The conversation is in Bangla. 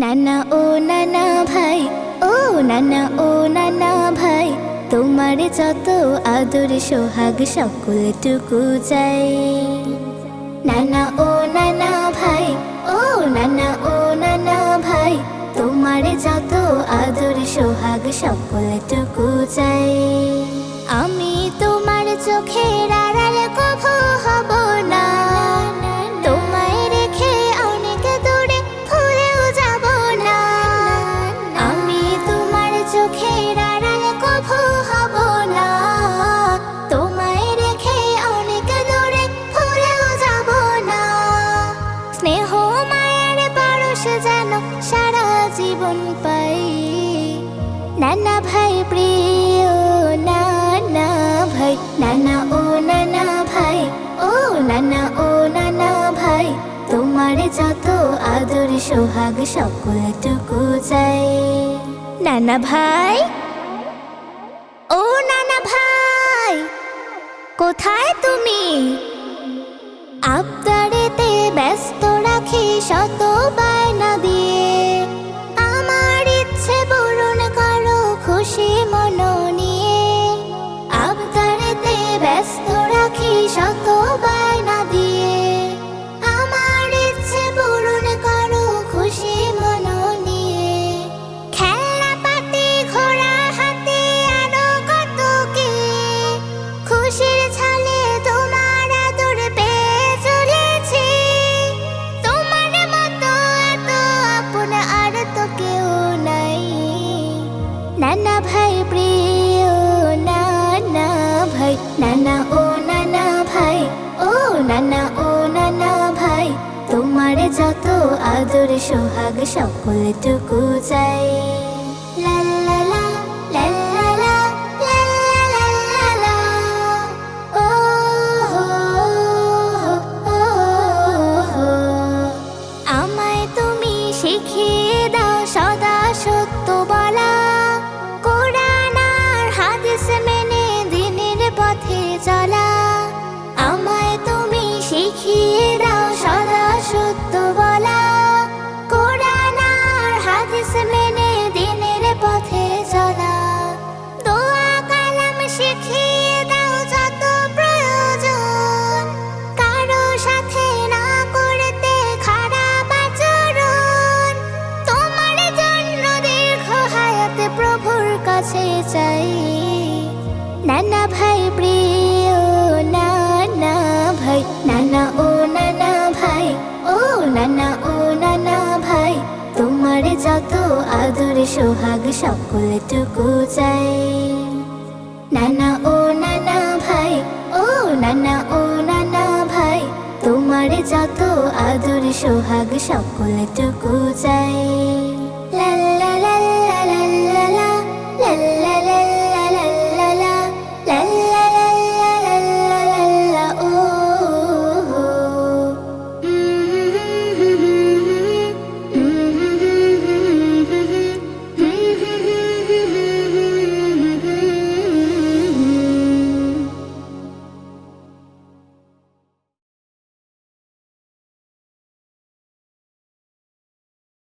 নানা ও নানা ভাই, ও নানা ও নানা ভাই, তোমার যত আদর সোহাগ সকলটুকু চাই। নানা ও নানা ভাই, ও নানা ও নানা ভাই, তোমার যত আদর সোহাগ সকলটুকু চাই। আমি তোমার যেন সারা জীবন পাই। নানা ভাই প্রিয়, নানা ভাই। নানা ও নানা ভাই, ও নানা ও নানা ভাই। তোমার যত আদর সোহাগ সকলটুকু চাই। নানা ভাই, ও নানা ভাই, কোথায় তুমি? আবদারেতে আদর সোহাগ সকলটুকু চাই। আমায় তুমি সদা সত্য বলা। মেনে দিনের পথে চলা। আমায় তুমি শিখিয়ে দাও সদা সত্য কাছে চাই নানা ভাই প্রিয় নানা ভাই নানা ও নানা ভাই ও নানা ও নানা ভাই তোমার যত আদর সোহাগ সকলটুকু চাই নানা ও নানা ভাই ও নানা ও নানা ভাই তোমার যত আদর সোহাগ সকলটুকু চাই লা